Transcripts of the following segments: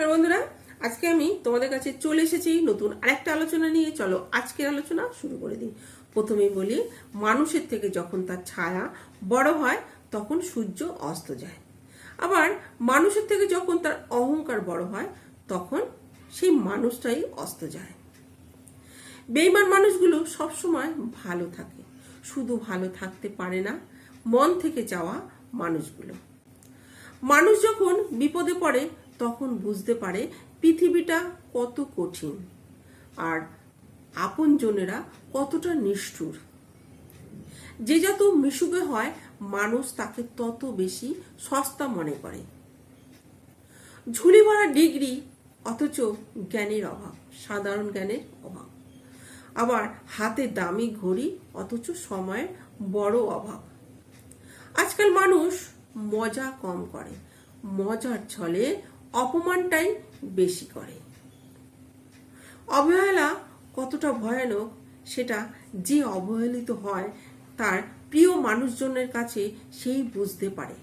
নমস্কার বন্ধুরা, আজকে আমি তোমাদের কাছে চলে এসেছি নতুন আরেকটা আলোচনা নিয়ে। চলো, আজকের আলোচনা শুরু করে দিই। প্রথমেই বলি, মানুষের থেকে যখন তার ছায়া বড় হয়, তখন সূর্য অস্ত যায়। আবার মানুষের থেকে যখন তার অহংকার বড় হয়, তখন সেই মানুষটাই অস্ত যায়। বেইমান মানুষগুলো সবসময় ভালো থাকে। শুধু ভালো থাকতে পারে না, মন থেকে চাওয়া মানুষগুলো। মানুষ যখন বিপদে পড়ে তখন বুঝতে পারে পৃথিবীটা কত কঠিন আর আপনজনেরা কতটা নিষ্ঠুর। যে যত মিশুকে হয়, মানুষ তাকে তত বেশি সস্তা মনে করে। ঝুলি ভরা ডিগ্রি, অথচ জ্ঞানের অভাব, সাধারণ জ্ঞানের অভাব। আবার হাতে দামি ঘড়ি, অথচ সময়ের বড় অভাব। আজকাল মানুষ মজা কম করে, মজার ছলে অপমানটাই বেশি করে। অবহেলা কতটা ভয়ানক, সেটা যে অবহেলিত হয় তার প্রিয় মানুষজনের কাছে সেই বুঝতে পারে।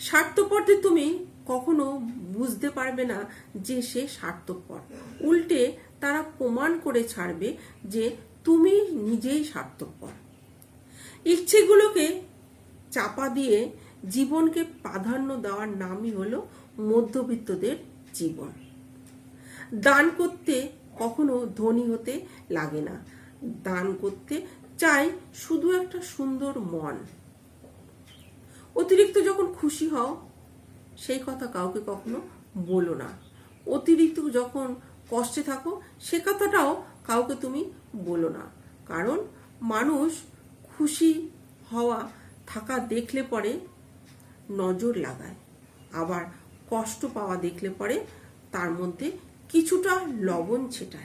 স্বার্থপরদের তুমি কখনো বুঝতে পারবে না যে সে স্বার্থপর। উল্টে তারা প্রমাণ করে ছাড়বে যে তুমি নিজেই স্বার্থপর। ইচ্ছেগুলোকে চাপা দিয়ে জীবনকে প্রাধান্য দেওয়ার নামই হলো মধ্যবিত্তদের জীবন। দান করতে কখনো ধনী হতে লাগে না। দান করতে চাই শুধু একটা সুন্দর মন। অতিরিক্ত যখন খুশি হও, সেই কথা কাউকে কখনো বলো না। অতিরিক্ত যখন কষ্টে থাকো, সে কথাটাও কাউকে তুমি বলো না। কারণ মানুষ খুশি হওয়া, থাকা দেখলে পরে নজর লাগায়। আবার কষ্ট পাওয়া দেখলে পরে তার মধ্যে কিছুটা লবণ ছেটায়।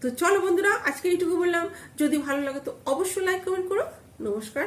তো চলো বন্ধুরা, আজকে এইটুকু বললাম। যদি ভালো লাগে তো অবশ্যই লাইক কমেন্ট করো। নমস্কার।